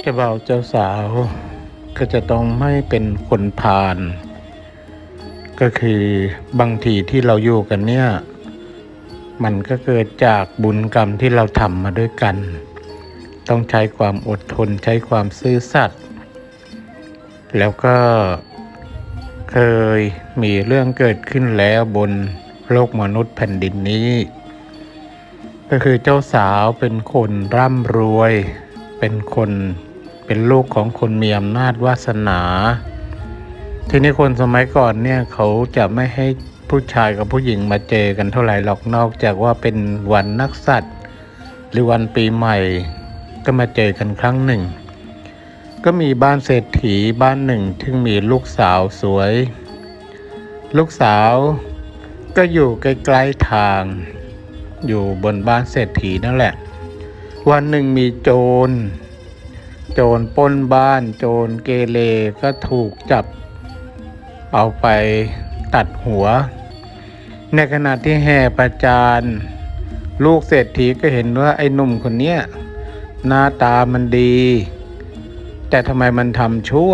เจ้าบ่าวเจ้าสาวก็จะต้องไม่เป็นคนพาลก็คือบางทีที่เราอยู่กันเนี่ย มันก็เกิดจากบุญกรรมที่เราทำมาด้วยกัน ต้องใช้ความอดทนใช้ความซื่อสัตย์แล้วก็เคยมีเรื่องเกิดขึ้นแล้วบน โลกมนุษย์แผ่นดินนี้ ก็คือเจ้าสาวเป็นคนร่ำรวย เป็นคนเป็นลูกของคนมีอำนาจวาสนา ทีนี้คนสมัยก่อนเนี่ยเขาจะไม่ให้ผู้ชายกับผู้หญิงมาเจอกันเท่าไหร่หรอกนอกจากว่าเป็นวันนักสัตว์ หรือวันปีใหม่ก็มาเจอกันครั้งหนึ่ง ก็มีบ้านเศรษฐีบ้านหนึ่งที่มีลูกสาวสวย ลูกสาว ก็อยู่ใกล้ๆทาง อยู่บนบ้านเศรษฐีนั่นแหละ วันหนึ่งมีโจร โจรปล้นบ้าน โจรเกเรก็ถูกจับ เอาไปตัดหัว ในขณะที่แห่ประจานลูกเศรษฐีก็เห็นว่าไอ้หนุ่มคนเนี้ยหน้าตามันดี แต่ทำไมมันทำชั่ว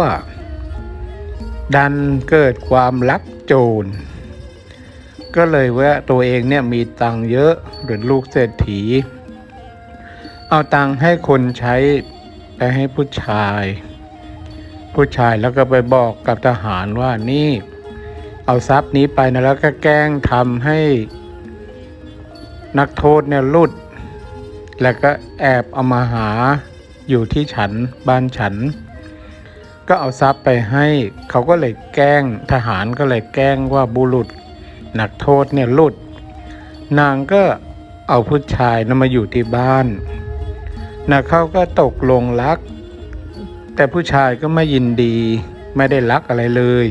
ดันเกิดความรักโจร ก็เลยว่าตัวเองเนี่ยมีตังค์เยอะหรือลูกเศรษฐี เอาตังค์ให้คนใช้ไปให้ผู้ชาย ผู้ชายแล้วก็ไปบอกกับทหารว่านี่ เอาทรัพย์นี้ไปนะแล้วก็แกล้งทำให้ นักโทษเนี่ยลุด แล้วก็แอบเอามาหาอยู่ที่ฉันบ้านฉัน ก็เอาทรัพย์ไปให้ เขาก็เลยแกล้งทหารก็เลยแกล้งว่าบุรุษ นักโทษเนี่ยหลุด นางก็เอาผู้ชายนะมาอยู่ที่บ้านนะเขาก็ตกลงรัก แต่ผู้ชายก็ไม่ยินดีไม่ได้รักอะไรเลย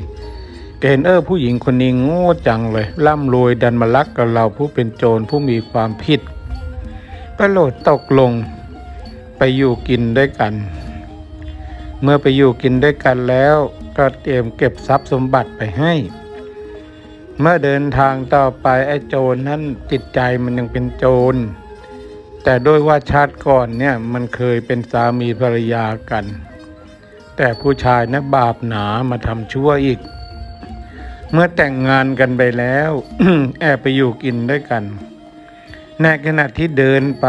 แกเห็นเออผู้หญิงคนนี้โง่จังเลย ร่ำรวยดันมารักกับเราผู้เป็นโจรผู้มีความผิดก็โหลดตกลงไปอยู่กินด้วยกัน เมื่อไปอยู่กินด้วยกันแล้วก็เตรียมเก็บทรัพย์สมบัติไปให้ เมื่อเดินทางต่อไปไอ้โจรนั้นจิตใจมันยังเป็นโจร แต่ด้วยว่าชาติก่อนเนี่ยมันเคยเป็นสามีภรรยากัน แต่ผู้ชายนะบาปหนามาทำชั่วอีก เมื่อแต่งงานกันไปแล้ว แอบไปอยู่กินด้วยกัน ในขณะที่เดินไป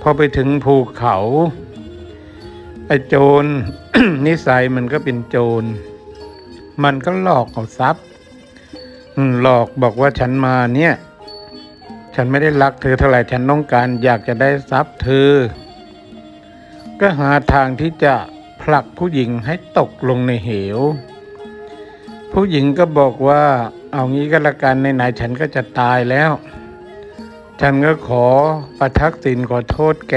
พอไปถึงภูเขาไอ้โจรนิสัยมันก็เป็นโจร มันก็หลอกเอาทรัพย์ หลอกบอกว่าฉันมาเนี่ย ฉันไม่ได้รักเธอเท่าไหร่ฉันต้องการ อยากจะได้ทรัพย์เธอ ก็หาทางที่จะผลักผู้หญิงให้ตกลงในเหว ผู้หญิงก็บอกว่าเอางี้ก็แล้วกันในไหนๆฉันก็จะตายแล้ว ฉันก็ขอประทักษิณขอโทษแก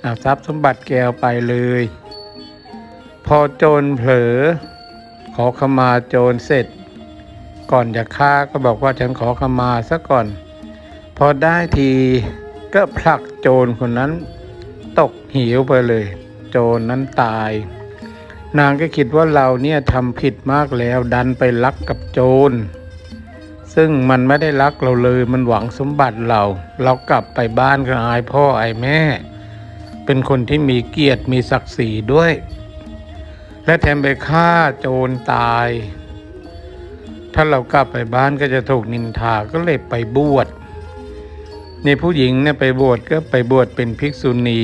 เอาทรัพย์สมบัติแกเอาไปเลย พอโจรเผลอ ขอขมาโจรเสร็จ ก่อนจะฆ่าก็บอกว่าฉันขอขมาซะก่อน พอได้ทีก็ผลักโจรคนนั้น ตกเหวไปเลย โจรนั้นตาย นางก็คิดว่าเราเนี่ยทำผิดมากแล้วดันไปรักกับโจร ซึ่งมันไม่ได้รักเราเลยมันหวังสมบัติเรา เรากลับไปบ้านก็อายพ่ออายแม่ เป็นคนที่มีเกียรติมีศักดิ์ศรีด้วย และแถมไปฆ่าโจรตาย ถ้าเรากลับไปบ้านก็จะถูกนินทาก็เลยไปบวชนี่ผู้หญิงเนี่ยไปบวชก็ไปบวชเป็นภิกษุณี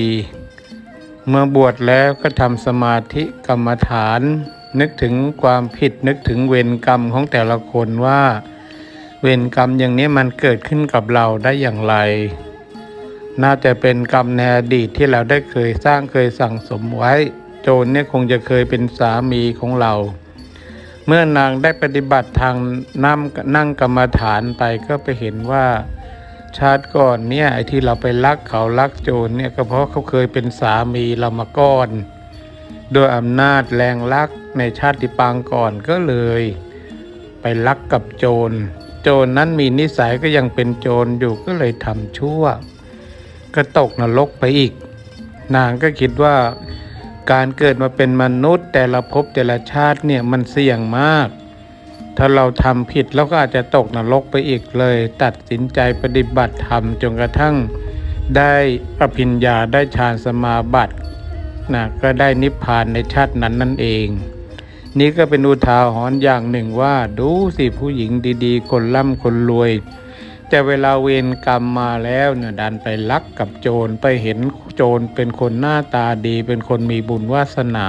เมื่อบวชแล้วก็ทำสมาธิกรรมฐาน นึกถึงความผิดนึกถึงเวรกรรมของแต่ละคนว่า เวรกรรมอย่างนี้มันเกิดขึ้นกับเราได้อย่างไร น่าจะเป็นกรรมในอดีตที่เราได้เคยสร้างเคยสั่งสมไว้ โจรเนี่ยคงจะเคยเป็นสามีของเรา เมื่อนางได้ปฏิบัติทางนั่งนั่งกรรมฐานไปก็ไปเห็นว่าชาติก่อนเนี่ยไอ้ที่เราไปลักเขาลักโจรเนี่ยก็เพราะเขาเคยเป็นสามีเรามาก่อนโดยอำนาจแรงลักในชาติปางก่อนก็เลย ไปลักกับโจร โจรนั้นมีนิสัยก็ยังเป็นโจรอยู่ก็เลยทำชั่ว ก็ตกนรกไปอีก นางก็คิดว่า การเกิดมาเป็นมนุษย์ แต่ละภพแต่ละชาติเนี่ยมันเสี่ยงมาก ถ้าเราทำผิดเราก็อาจจะตกนรกไปอีกเลย ตัดสินใจปฏิบัติธรรมจนกระทั่งได้อภิญญาได้ฌานสมาบัตินะก็ได้นิพพานในชาตินั้นนั่นเอง นี่ก็เป็นอุทาหรณ์อย่างหนึ่งว่าดูสิผู้หญิงดีๆ คนร่ำคนรวย แต่เวลาเวรกรรมมาแล้วเนี่ยดันไปลักกับโจรไปเห็นโจรเป็นคนหน้าตาดี เป็นคนมีบุญวาสนา